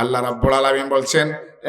আল্লাহ রাব্বুল আলামিন বলছেন,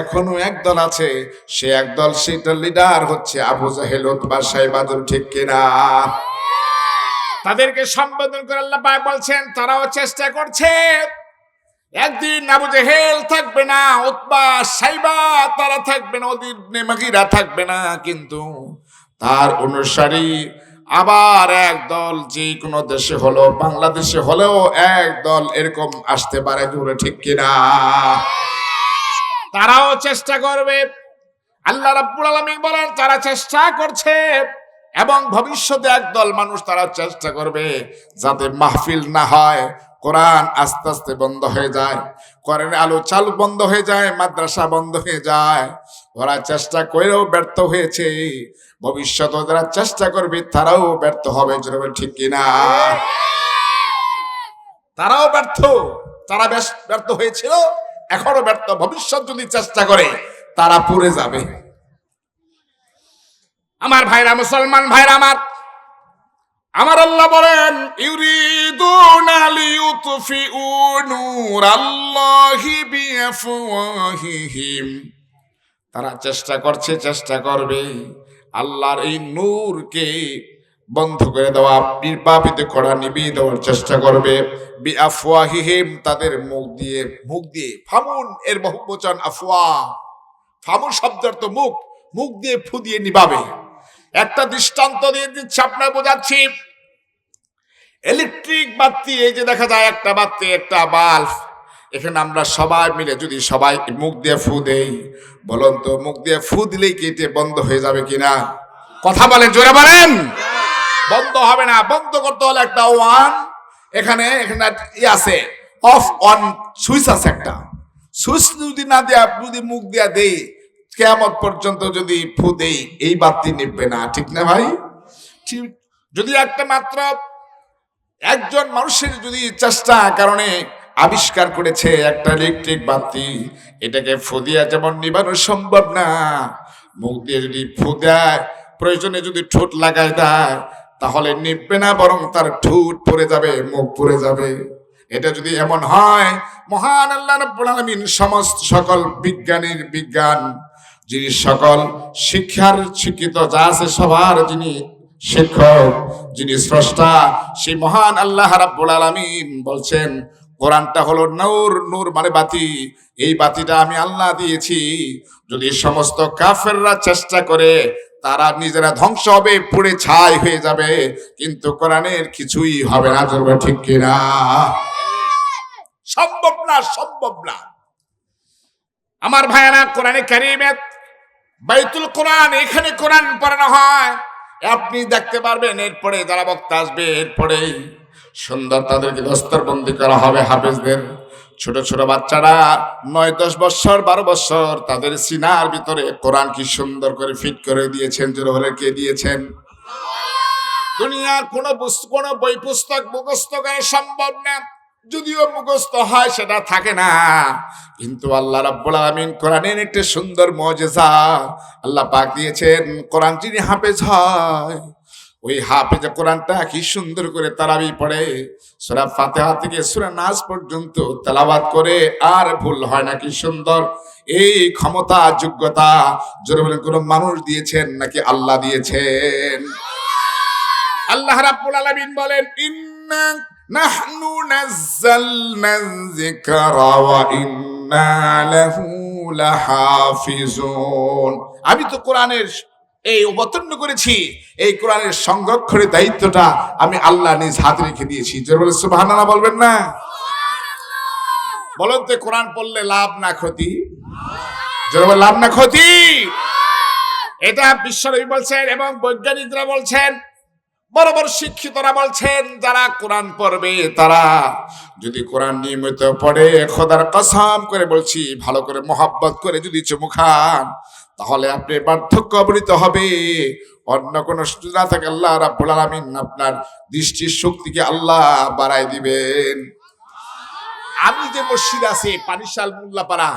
এখনও একদল আছে, সে একদল সেটার লিডার হচ্ছে আবু জাহেল, উতবা সাইবাদুল ঠিক কিনা? তাদেরকে সম্বোধন করে আল্লাহ পাক বলছেন, তারাও চেষ্টা করছে। একদিন আবু জেহেল থাকবে না, উতবা সাইবা তারা থাকবে না ওদের নেমাগিরা থাকবে না, কিন্তু তার অনুসারী আবার এক দল যে কোনো দেশে হলো, বাংলাদেশে হলেও এক দল এরকম আসতে পারে, জোরে ঠিক কিনা? তারাও চেষ্টা করবে। আল্লাহ রাব্বুল আলামিন বলেন, তারা চেষ্টা করছে এবং ভবিষ্যতে একদল মানুষ তারা চেষ্টা করবে যাতে মাহফিল না হয়, কোরআন আস্তে আস্তে বন্ধ হয়ে যায় কোরআনের আলো চালু বন্ধ হয়ে যায়, মাদ্রাসা বন্ধ হয়ে যায়। ওরা চেষ্টা করেও ব্যর্থ হয়েছে। ভবিষ্যতে যারা চেষ্টা করবে, তারাও ব্যর্থ হবে। ঠিক কিনা তারাও ব্যর্থ। তারা বেশ ব্যর্থ হয়েছিল, এখনও ব্যর্থ। ভবিষ্যৎ যদি চেষ্টা করে, তারা পুড়ে যাবে। আমার ভাইরা মুসলমান ভাইরা আমার আমার আল্লাহ বলেন, ইউরিদুনা লিইউতফিউ নূরাল্লাহি বিআফওয়াহিহিম। তারা চেষ্টা করছে, চেষ্টা করবে। আল্লাহর এই নূরকে বন্ধ করে দেওয়া, নির্বাপিত করা, নিবিয়ে দেওয়ার চেষ্টা করবে। বি আফওয়াহিহিম তাদের মুখ দিয়ে মুখ দিয়ে, ফামুন, এর বহুবচন আফওয়া। ফামুন শব্দের তো মুখ মুখ দিয়ে ফু দিয়ে নিবাবে একটা দৃষ্টান্ত দিয়ে দিচ্ছি, আপনার বোঝাচ্ছি। ইলেকট্রিক বাতি, এই যে দেখা যায় একটা বাতি, একটা বাল্ব। এখানে আমরা সবাই মিলে যদি সবাই মুখ দিয়ে ফু দেই, বলুন তো, মুখ দিয়ে ফু দিলেই কেটে বন্ধ হয়ে যাবে কিনা? কথা বলেন, জোরে বলেন। বন্ধ হবে না, বন্ধ করতে হলে একটা ওয়ান, এখানে এখানে ই আছে, অফ অন, সুইচ আছে একটা। সুইচ যদি না দেয়া, যদি মুখ দিয়া দেই কেমন পর্যন্ত যদি ফু দেই, এই বাতি নিববে না, ঠিক না ভাই? ঠিক, যদি একটা মাত্র একজন মানুষের যদি চেষ্টা কারণে আবিষ্কার করেছে একটা ইলেকট্রিক বাতি এটাকে ফুদিয়া যেমন নিবানো সম্ভব না, মুখ দিয়ে যদি ফু দেয় প্রয়োজনে যদি ঠোঁট লাগায় দেয়, তাহলে নিববে না, বরং তার ঠোঁট পড়ে যাবে, মুখ পড়ে যাবে। এটা যদি এমন হয়, মহান আল্লাহ রাব্বুল আলামিন সমস্ত সকল বিজ্ঞানীর বিজ্ঞান, যিনি সকল শিক্ষার শিক্ষিত, যা আছে সবার, যিনি শিক্ষক, যিনি স্রষ্টা, সেই মহান আল্লাহ রাব্বুল আলামিন বলছেন কোরআনটা হলো নূর নূর মানে বাতি। এই বাতিটা আমি আল্লাহ দিয়েছি। যদি সমস্ত কাফেররা চেষ্টা করে, তারা নিজেরা ধ্বংস হবে, পুড়ে ছাই হয়ে যাবে। কিন্তু কোরআনের কিছুই হবে না ধরবে ঠিক কিনা? সম্ভব না সম্ভব না। আমার ভাইয়েরা, কোরআনে কারিমে বাইতুল কোরআন, এখানে কোরআন পড়ানো হয়। আপনি দেখতে পারবেন, এরপরে যারা বক্তা আসবে এরপরে সুন্দর তাদেরকে দস্তরবন্দি করা হবে হাফেজদের। ছোট ছোট বাচ্চারা, নয়, দশ বছর বারো বছর তাদের সিনার ভিতরে কোরআন কি সুন্দর করে ফিট করে দিয়েছেন, জোর হলে কে দিয়েছেন? দুনিয়ার কোনো কোনো বই পুস্তক মুখস্থ করা সম্ভব না। যদিও মুখস্থ হয়, সেটা থাকে না। কিন্তু আল্লাহ রাব্বুল আলামিন কোরআনের একটা সুন্দর মজেজা আল্লাহ পাক দিয়েছেন। কোরআন যিনি হাফেজ হয় ওই হাফেজ কোরআনটা কি সুন্দর করে তারাবি পড়ে। সূরা ফাতিহা থেকে সূরা নাস পর্যন্ত তেলাওয়াত করে, আর ভুল হয় না কি সুন্দর। এই ক্ষমতা, যোগ্যতা জোরে বলেন, কোন মানুষ দিয়েছেন নাকি আল্লাহ দিয়েছেন? আল্লাহ রাব্বুল আলামিন বলেন, ইন্না নাহনু নাযালনা যিকরা ওয়া ইন্না লাহু লাহাফিজুন। আমি তো কোরআনের এই অবতীর্ণ করেছি। এই কোরআনের সংরক্ষণের দায়িত্বটা আমি আল্লাহ নিজ হাতে রেখে দিয়েছি। সুবহানাল্লাহ বলবেন না? বলেন তো কোরআন পড়লে লাভ না ক্ষতি? লাভ না ক্ষতি? এটা বিশ্বনবী বলছেন এবং বৈজ্ঞানিকরা বলছেন বড় বড় শিক্ষিতরা বলছেন যারা কোরআন পড়বে তারা যদি কোরআন নিয়মিত পড়ে খোদার কসম করে বলছি ভালো করে মোহাব্বত করে যদি চুমু খান তাহলে আপনি পার্থক্য অবনীত হবে। অন্য কোনো সুযোগ না থাকে আল্লাহ রাব্বুল আলামিন আপনার দৃষ্টির শক্তিকে আল্লাহ বাড়াই দিবেন। আমি যে মসজিদ আছে, পানিশাল মোল্লাপাড়া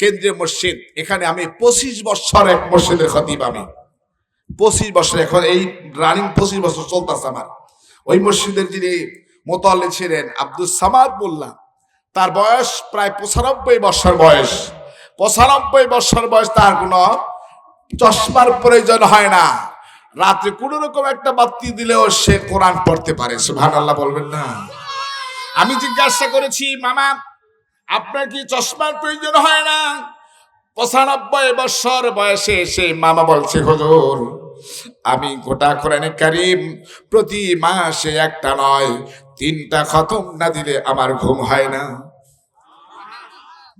কেন্দ্রীয় মসজিদ, এখানে আমি পঁচিশ বছর এক মসজিদের খতিব আমি। পঁচিশ বছর এখন এই রানিং পঁচিশ বছর চলতেছে আমার। ওই মসজিদের যিনি মোতালে ছিলেন আব্দুল সামাদ মোল্লা, তার বয়স প্রায় পঁচানব্বই বছর বয়স। পঁচানব্বই বছর বয়স তার কোনো চশমার প্রয়োজন হয় না। রাত্রে কোন রকম একটা বাতি দিলেও সে কোরআন পড়তে পারে সুহান আল্লাহ বলবেন না। আমি জিজ্ঞাসা করেছি, মামা, আপনার কি চশমার প্রয়োজন হয় না? পঁচানব্বই বছর বয়সে সেই মামা বলছে, হুজুর, আমি গোটা কোরআনে কারিম প্রতি মাসে একটা নয়, তিনটা খতম না দিলে আমার ঘুম হয় না।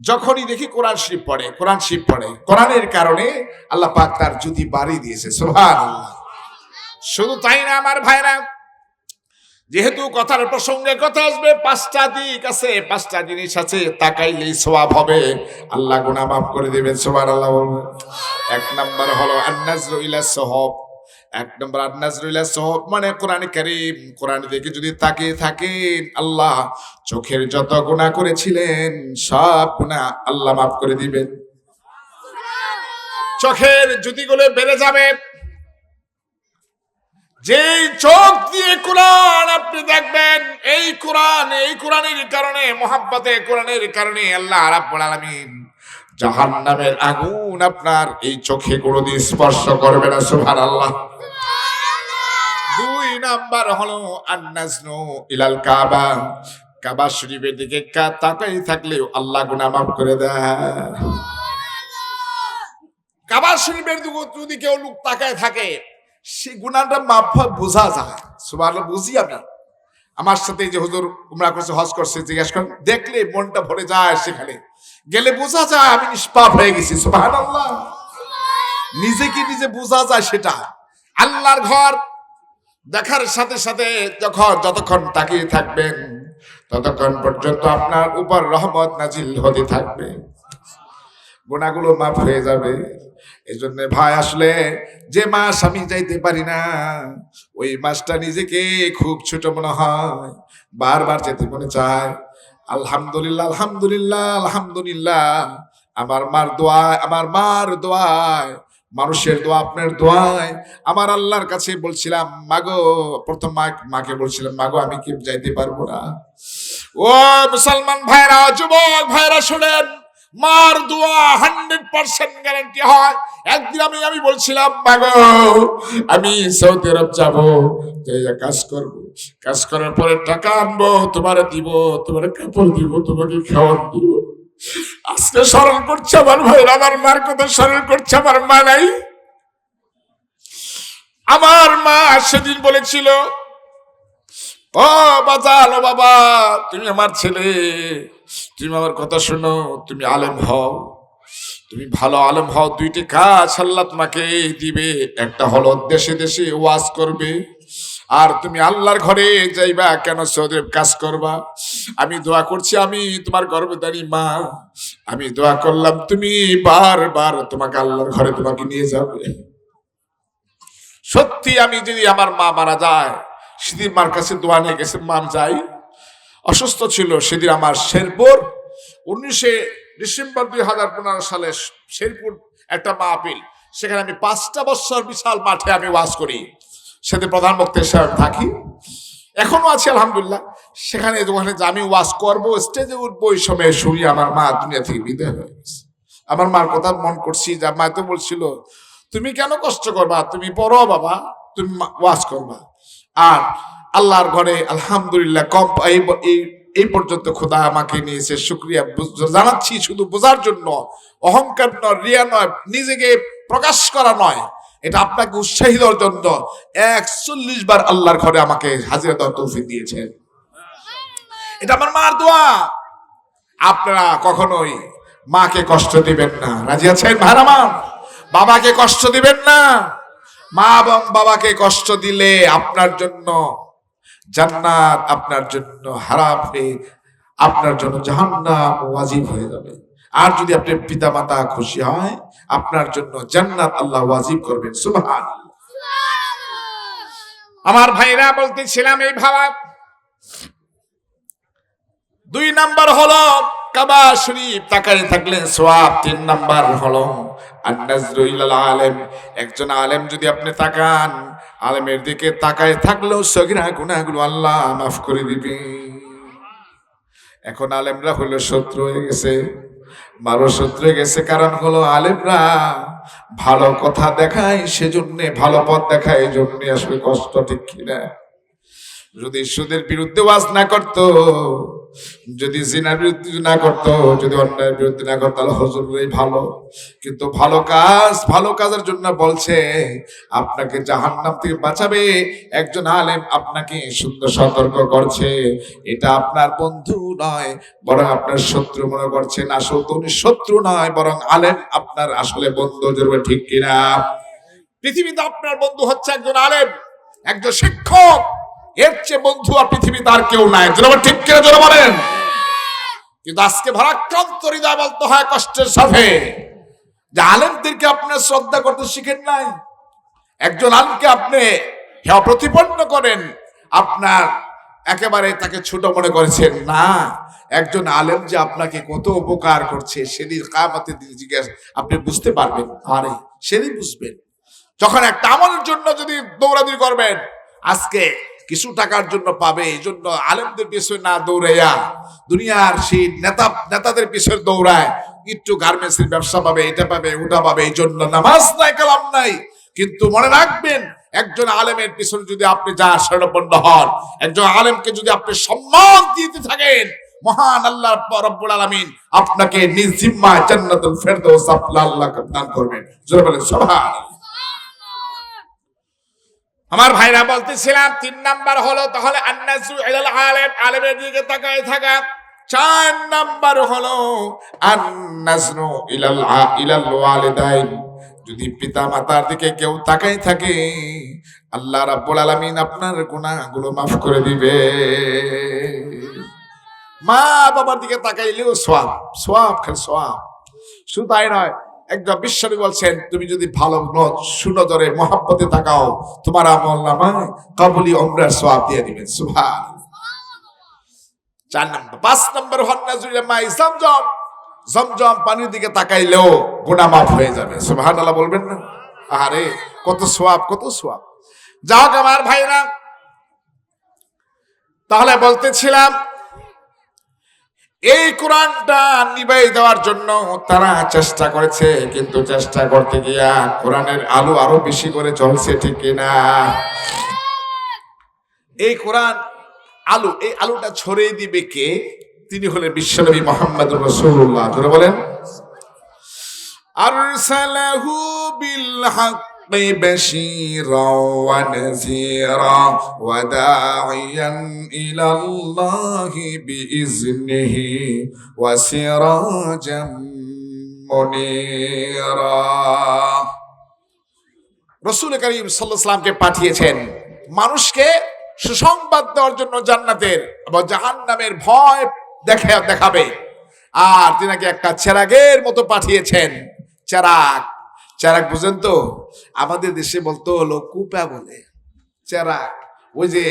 যখনই দেখি কোরআন শরীফ পড়ে, কোরআন শরীফ পড়ে, কোরআনের কারণে আল্লাহ পাক তার জুতি বাড়ি দিয়েছে সোহান শুধু তাই না, আমার ভাইরা, যেহেতু কথার প্রসঙ্গে কথা আসবে, পাঁচটা দিক আছে, পাঁচটা জিনিস আছে, তাকাইলেই সোয়াব হবে। আল্লাহ গুনা মাফ করে দেবেন সোহান আল্লাহ এক নাম্বার হলো আন্নাজরুইলা সহব এক নম্বর আন্নাজরুল্লাহ সহব মানে কোরআন করিম কোরআন দেখে যদি তাকিয়ে থাকেন আল্লাহ চোখের যত গুণা করেছিলেন সব গুণা আল্লাহ মাফ করে দিবেন। চোখের জুতিগুলো বেড়ে যাবে। যেই চোখ দিয়ে কোরআন আপনি দেখবেন এই কোরআন এই কোরআনের কারণে মোহাব্বতে কোরআনের কারণে আল্লাহ রাব্বুল আলামিন জাহান্নামের আগুন আপনার এই চোখে কোনোদিন স্পর্শ করবে না, সুবহানাল্লাহ। দুই নাম্বার হলো আন্নাজনু ইলাল কাবা। কাবা শরীফের দিকে তাকাই থাকলেও আল্লাহ গুনাহ মাফ করে দেয়। কাবা শরীফের দিকে যদি কেউ লোক তাকায় থাকে, সে গুনাহটা মাফ বোঝা যায়। সুবহানাল্লাহ, বুঝি আমি আমার সাথে যে হুজুর উমরা করছে, হজ করছে, জিজ্ঞাসা করেন, দেখলে মনটা ভরে যায় সেখানে। গেলে বোঝা যায় আমি নিষ্পাপ হয়ে গেছি, সুবহানাল্লাহ। নিজেকে নিজে বোঝা যায় সেটা? আল্লাহর ঘর দেখার সাথে সাথে যখন যতক্ষণ তাকিয়ে থাকবেন, ততক্ষণ পর্যন্ত আপনার উপর রহমত নাজিল হতে থাকবে। গোনাগুলো মাফ হয়ে যাবে। এই জন্য ভাই, আসলে যে মাস আমি যাইতে পারি না, ওই মাসটা নিজেকে খুব ছোট মনে হয়। বারবার যেতে মনে চায়। আলহামদুলিল্লাহ আলহামদুলিল্লাহ আলহামদুলিল্লাহ। আমার মার দোয়ায়, আমার মার দোয়ায়, মানুষের দোয়া আপনার দোয়ায়। আমার আল্লাহর কাছে বলছিলাম, মাগো, প্রথম মা, মাকে বলছিলাম, মাগো, আমি কি যাইতে পারব না? ও মুসলমান ভাইরা, যুবক ভাইরা, শুনেন, মার দোয়া হান্ড্রেড পার্সেন্ট গ্যারান্টি হয়। একদিন আমি আমি বলছিলাম, মাগো, আমি সৌদি আরব যাব কাজ করব। কাজ করার পরে টাকা আনব, তোমার দিব, তোমার কাপড় দিব, তোমাকে খাওয়ার দিব। আজকে স্মরণ করছে আমার ভাইরা আমার মার কথা স্মরণ করছে আমার মা নাই। আমার মা সেদিন বলেছিল ও বাবা, তুমি আমার ছেলে, তুমি আমার কথা শোনো, তুমি আলেম হও। তুমি ভালো আলেম হও, দুইটি কাজ আল্লাহ তোমাকে দিবে, একটা হলো দেশে দেশে ওয়াজ করবে আর তুমি আল্লাহর ঘরে যাইবা কেন সৌদেব কাজ করবা? আমি দোয়া করছি, আমি তোমার গর্ভধারী মা। আমি দোয়া করলাম, তুমি বারবার তোমাকে আল্লাহর ঘরে তোমাকে নিয়ে যাবে। সত্যি আমি যদি আমার মা মারা যায়, সেদিন মার কাছে দোয়া নিয়ে গেছে মাম যাই। অসুস্থ ছিল, সেদিন আমার শেরপুর, উনিশে ডিসেম্বর দুই হাজার পনেরো সালে শেরপুর একটা মাহফিল। সেখানে আমি পাঁচটা বছর বিশাল মাঠে আমি ওয়াজ করি। সেদিন প্রধান বক্তা হিসাবে থাকি। এখনও আছি, আলহামদুলিল্লাহ। সেখানে ওখানে আমি ওয়াজ করব স্টেজে উঠবো ওই সময় শুনি আমার মা দুনিয়া থেকে বিদায় হয়ে গেছে। আমার মার কথা মন করছি, যে মা তো বলছিল, তুমি কেন কষ্ট করবা? তুমি পড়ো বাবা, তুমি ওয়াজ করবা। আর আল্লাহর ঘরে আলহামদুলিল্লাহ কম, এই এই পর্যন্ত খোদা আমাকে নিয়েছে, শুক্রিয়া জানাচ্ছি শুধু বোঝার জন্য। অহংকার নয়, রিয়া নয়, নিজেকে প্রকাশ করা নয়। এটা আপনাকে উৎসাহী দেওয়ার জন্য একচল্লিশ বার আল্লাহর ঘরে আমাকে হাজিরা দেওয়ার তৌফিক দিয়েছেন এটা আমার মার দোয়া। আপনারা কখনোই মাকে কষ্ট দিবেন না। রাজি আছেন ভাইরামান বাবাকে কষ্ট দিবেন না। মা এবং বাবাকে কষ্ট দিলে আপনার জন্য জান্নাত, আপনার জন্য হারাম হয়ে আপনার জন্য জাহান্নাম ওয়াজিব হয়ে যাবে। আর যদি আপনার পিতা মাতা খুশি হয় আপনার জন্য জান্নাত আল্লাহ ওয়াজিব করবেন। সুবহান আমার ভাইরা বলতেছিলাম এই ভাবা দুই নাম্বার হলো কাবা শরীফ তাকায় থাকলেন সোয়াব তিন নাম্বার হলো আন্নাজরুল আলেম। একজন আলেম যদি আপনি তাকান আলেমের দিকে তাকায় থাকলেও সগিরা গুনাহগুলো আল্লাহ মাফ করে দিবে এখন আলেমরা হলো শত্রু হয়ে গেছে। মানুষ সূত্রে গেছে কারণ হলো আলেমরা ভালো কথা দেখায়, সেজন্য ভালো পথ দেখায়, এই জন্য আসলে কষ্ট ঠিক কিনা। যদি সুদের বিরুদ্ধে ওয়াজ না করতো যদি জিনার বিরুদ্ধে না করতো, যদি অন্যায়ের বিরুদ্ধে না করতো, তাহলে হজুররাই ভালো। কিন্তু ভালো কাজ, ভালো কাজের জন্য বলছে, আপনাকে জাহান্নাম থেকে বাঁচাবে। একজন আলেম আপনাকে সুন্দর সতর্ক করছে। এটা আপনার বন্ধু নয়, বরং আপনার শত্রু মনে করছেন আসল তো উনি শত্রু নয়, বরং আলেম আপনার আসলে বন্ধু জরুরি ঠিক কিনা? পৃথিবীতে আপনার বন্ধু হচ্ছে একজন আলেম, একজন শিক্ষক। এর চেয়ে বন্ধু আর পৃথিবীতে আর কেউ নাই। জোরে ঠিক কিনা জোরে বলেন? কিন্তু আজকে ভারাক্রান্ত হৃদয় বলতে হয় কষ্টের সাথে। যে আলেমদেরকে আপনার শ্রদ্ধা করতে শিখেন নাই। একজন আলেমকে আপনি হেয় প্রতিপন্ন করেন, আপনার একেবারে তাকে ছোট মনে করেছেন, না, একজন আলেম যে আপনাকে কত উপকার করছে, সেদিন কামাতে জিজ্ঞাসা আপনি বুঝতে পারবেন। আরে, সেদিন বুঝবেন। যখন একটা আমলের জন্য যদি দৌড়াদৌড়ি করবেন, আজকে কিছু টাকার জন্য পাবে, এই জন্য আলেমদের পিছনে না দৌড়াইয়া দুনিয়ার সেই নেতা, নেতাদের পিছনে দৌড়ায়। একটু গার্মেন্টসের ব্যবসা পাবে, এটা পাবে, ওটা পাবে, এই জন্য নামাজ নাই, কালাম নাই। কিন্তু মনে রাখবেন, একজন আলেমের পিছনে যদি আপনি যা শরণাপন্ন হন, একজন আলেমকে যদি আপনি সম্মান দিতে থাকেন, মহান আল্লাহ রব্বুল আলামিন আপনাকে নিজ জিম্মায় জান্নাতুল ফেরদৌস আল্লাহ দান করবেন। জোরে বলেন, সুবহানাল্লাহ। আমার ভাইরা বলতেছিলাম, তিন নাম্বার হলো, তাহলে আলেম, আলেমের দিকে তাকায় থাকা। চার নাম্বার হলো, আন্নাসনু ইলাল ইলাল ওয়ালিদাইন। যদি পিতা মাতার দিকে কেউ তাকাই থাকে, আল্লাহ রাব্বুল আলামিন আপনার গুনাহগুলো মাফ করে দিবে। মা বাবার দিকে তাকাইলেও সোয়াব সোয়াব খালি সোয়াব। শুধু তাই নয় একজন বিশ্বরী বলছেন, তুমি যদি ভালো সুনজরে মহাব্বতে তাকাও, তোমার আমল নামায় কাবুলি অমরার সোয়াব দিয়ে দিবেন। সুভান চার নম্বর। পাঁচ নম্বর হন নাজুরিয়া মাই জমজম। জমজম পানির দিকে তাকাইলেও গুনাহ মাফ হয়ে যাবে। সুবহান আল্লাহ বলবেন না? আরে কত সোয়াব কত সোয়াব যাক আমার ভাইরা, তাহলে বলতেছিলাম এই কোরআনটা নিবাই দেওয়ার জন্য তারা চেষ্টা করেছে, কিন্তু চেষ্টা করতে গিয়া কোরআনের আলো আরও বেশি করে চলছে ঠিক না এই কোরআন আলু, এই আলুটা ছড়িয়ে দিবে কে? তিনি হলেন বিশ্বনবী মোহাম্মদ রসুল্লাহ বলেন। আরসালাহু বিল হক। بشيرا ونذيرا وداعيا إلى الله بإذنه وسراجا منيرا রসুল করিম সাল্লাহামকে পাঠিয়েছেন মানুষকে সুসংবাদ দেওয়ার জন্য জান্নাতের এবং জাহান্নামের ভয় দেখে দেখাবে আর তিনাকে একটা চেরাগের মতো পাঠিয়েছেন চেরাগ চেরাগ, বুঝেন তো? আমাদের দেশে বলতো হলো কুপা বলে। চেরাগ, ওই যে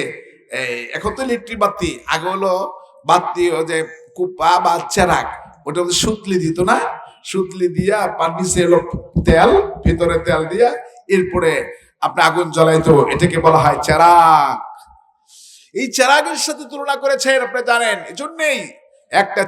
এখন তো ইলেকট্রিক বাতি, আগে হলো বাতি ও যে কুপা বা চেরাগ, ওটা সুতলি দিত না? সুতলি দিয়া হলো তেল, ভিতরে তেল দিয়া, এরপরে আপনি আগুন জ্বলাইতো, এটাকে বলা হয় চেরাগ। এই চেরাগের সাথে তুলনা করেছেন, আপনি জানেন, এজন্যই একটা